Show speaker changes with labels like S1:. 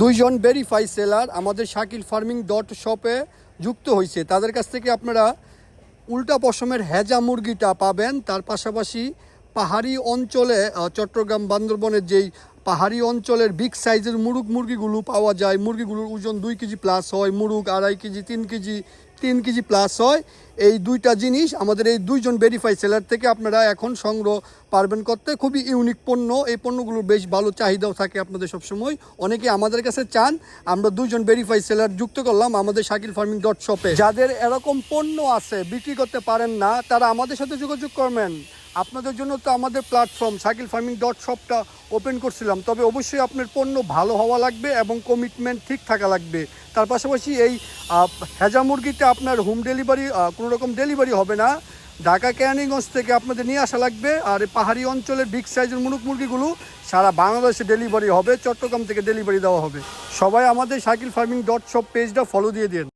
S1: দুইজন verify seller আমাদের Shakil farming dot শপে যুক্ত হয়েছে তাদের কাছ থেকে আপনারা উল্টা পশমের হেজা মুরগিটা পাবেন। তার পাশাপাশি পাহাড়ি অঞ্চলে চট্টগ্রাম, বান্দরবনের যেই পাহাড়ি অঞ্চলের বিগ সাইজের মুরুগ মুরগিগুলো পাওয়া যায়। মুরগিগুলোর ওজন দুই কেজি প্লাস হয়, মুরুগ আড়াই কেজি, তিন কেজি তিন কেজি প্লাস হয়। এই দুইটা জিনিস আমাদের এই দুইজন ভেরিফাই সেলার থেকে আপনারা এখন সংগ্রহ পারবেন করতে। খুবই ইউনিক পণ্য। এই পণ্যগুলোর বেশ ভালো চাহিদাও থাকে আপনাদের সবসময়। অনেকে আমাদের কাছে চান, আমরা দুইজন ভেরিফাই সেলার যুক্ত করলাম আমাদের শাকিল ফার্মিং ডট শপে যাদের এরকম পণ্য আছে, বিক্রি করতে পারেন না, তারা আমাদের সাথে যোগাযোগ করবেন। আপনাদের জন্য তো আমাদের প্ল্যাটফর্ম সাইকেল ফার্মিং ডট শপটা ওপেন করছিলাম। তবে অবশ্যই আপনার পণ্য ভালো হওয়া লাগবে এবং কমিটমেন্ট ঠিক থাকা লাগবে। তার পাশাপাশি এই হেজা মুরগিতে আপনার হোম ডেলিভারি কোনো রকম ডেলিভারি হবে না। ঢাকা ক্যানিগঞ্জ থেকে আপনাদের নিয়ে আসা লাগবে। আর পাহাড়ি অঞ্চলের বিগ সাইজের মুরগ মুরগিগুলো সারা বাংলাদেশে ডেলিভারি হবে, চট্টগ্রাম থেকে ডেলিভারি দেওয়া হবে। সবাই আমাদের সাইকেল ফার্মিং ডট শপ পেজটা ফলো দিয়ে দিন।